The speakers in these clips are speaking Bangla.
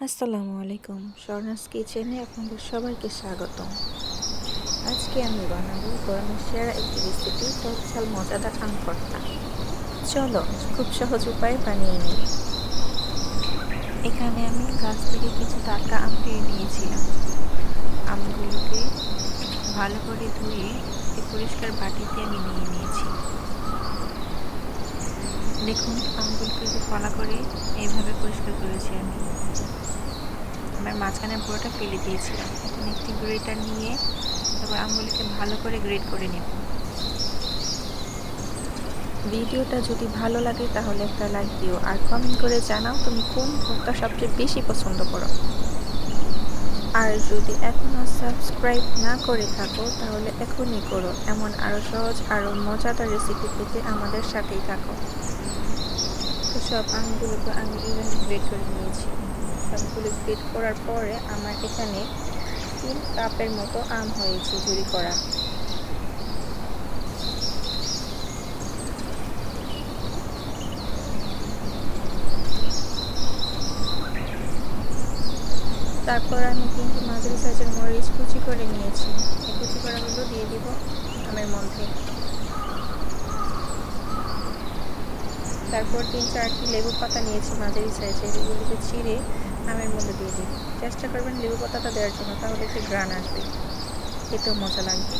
আসসালামু আলাইকুম। স্বর্ণাস কিচেনে আপনাদের সবাইকে স্বাগতম। আজকে আমি বানাবো গরমের সেরা একটি রেসিপি টক ঝাল মজাদার আম ভর্তা চলো, খুব সহজ উপায়ে বানিয়ে নিই। এখানে আমি গাছ থেকে কিছু টাটকা আম পেয়ে নিয়েছিলাম। আমগুলোকে ভালো করে ধুয়ে একটি পরিষ্কার বাটিতে আমি নিয়ে নিয়েছি। দেখুন, আমগুলোকে ফলা করে এইভাবে পরিষ্কার করেছি আমি। আমার মাঝখানে পুরোটা ফেলে দিয়েছিলাম। এখন একটি গ্রেটার নিয়ে তারপর আঙুলিকে ভালো করে গ্রেট করে নেব। ভিডিওটা যদি ভালো লাগে তাহলে একটা লাইক দিও আর কমেন্ট করে জানাও তুমি কোন ভর্তা সবচেয়ে বেশি পছন্দ করো। আর যদি এখনও সাবস্ক্রাইব না করে থাকো তাহলে এখনই করো। এমন আরও সহজ আরও মজাদার রেসিপি পেতে আমাদের সাথেই থাকো। তো সব আমগুলোকে আমি ইভেন গ্রেড করে নিয়েছি। সবগুলো গ্রেড করার পরে আমার এখানে তিন কাপের মতো আম হয়েছে ঝুরি করা। তারপর আমি তিনটি মাঝারি সাইজের মরিচ কুচি করে নিয়েছি। কুচি করাগুলো দিয়ে দিব আমের মধ্যে। তারপর তিন চারটি লেবু পাতা নিয়েছি মাঝারি সাইজের এগুলিকে ছিঁড়ে আমের মধ্যে দিয়ে দিই। চেষ্টা করবেন লেবু পাতাটা দেওয়ার জন্য, তাহলে একটু গ্রান আসবে। খেতেও মজা লাগবে।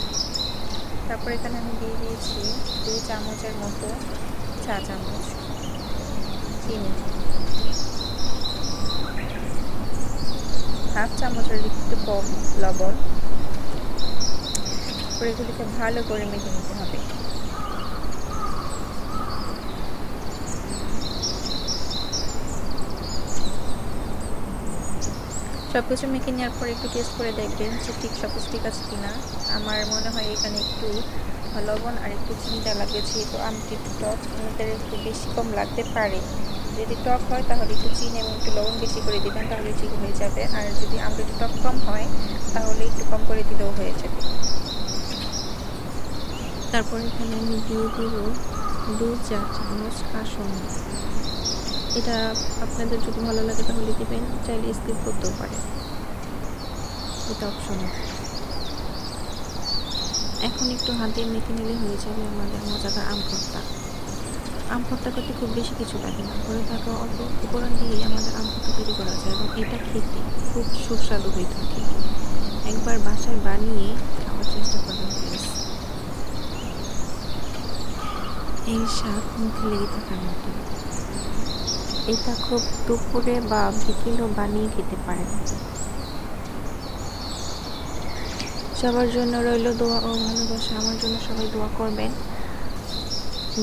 তারপর এখানে আমি দিয়ে দিয়েছি দুই চামচের মতো চা চামচ, চিনি। হাফ চামচের একটু কম লবণ। এগুলিকে ভালো করে মেখে নিতে হবে। সব কিছু মেখে নেওয়ার পর একটু টেস্ট করে দেখবেন যে ঠিক সব কিছু ঠিক আছে কিনা। আমার মনে হয় এখানে একটু লবণ আর একটু চিনিটা লাগবে, যেহেতু আমটি একটু টক, আমাদের একটু বেশি কম লাগতে পারে। যদি টক হয় তাহলে একটু চিনি এবং একটু লবণ বেশি করে দেবেন, তাহলে ঠিক হয়ে যাবে। আর যদি আমটা একটু টক কম হয়, তাহলে একটু কম করে দিলেও হয়ে যাবে। তারপর এখানে আমি দিয়ে দেবো দু চা চামচ কাসন্দি এটা আপনাদের যদি ভালো লাগে তাহলে দিবেন চাইলে স্কিপ করতেও পারে এটা অপশনাল এখন একটু হাত দিয়ে মেখে নিলে হয়ে যাবে আমাদের মজাদার আম ভর্তা। আম ভর্তা করতে খুব বেশি কিছু লাগে না। ঘরে থাকা অল্প উপকরণ দিয়েই আমাদের আম ভর্তা তৈরি করা যায় এবং এটা খেতে খুব সুস্বাদু হয়ে থাকে। একবার বাসায় বানিয়ে খাওয়ার চেষ্টা করবেন প্লিজ এই স্বাদ মুখে লেগে থাকার মতো। এটা খুব দুপুরে বা বিকেলেও বানিয়ে খেতে পারেন। সবার জন্য রইল দোয়া ও ভালোবাসা। আমার জন্য সবাই দোয়া করবেন।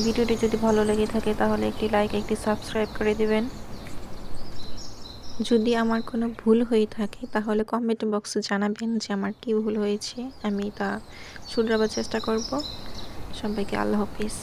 ভিডিওটি যদি ভালো লেগে থাকে তাহলে একটি লাইক একটি সাবস্ক্রাইব করে দিবেন। যদি আমার কোনো ভুল হয়ে থাকে তাহলে কমেন্ট বক্সে জানাবেন যে আমার কী ভুল হয়েছে। আমি তা শুধরাবার চেষ্টা করব। সবাইকে আল্লাহ হাফিজ।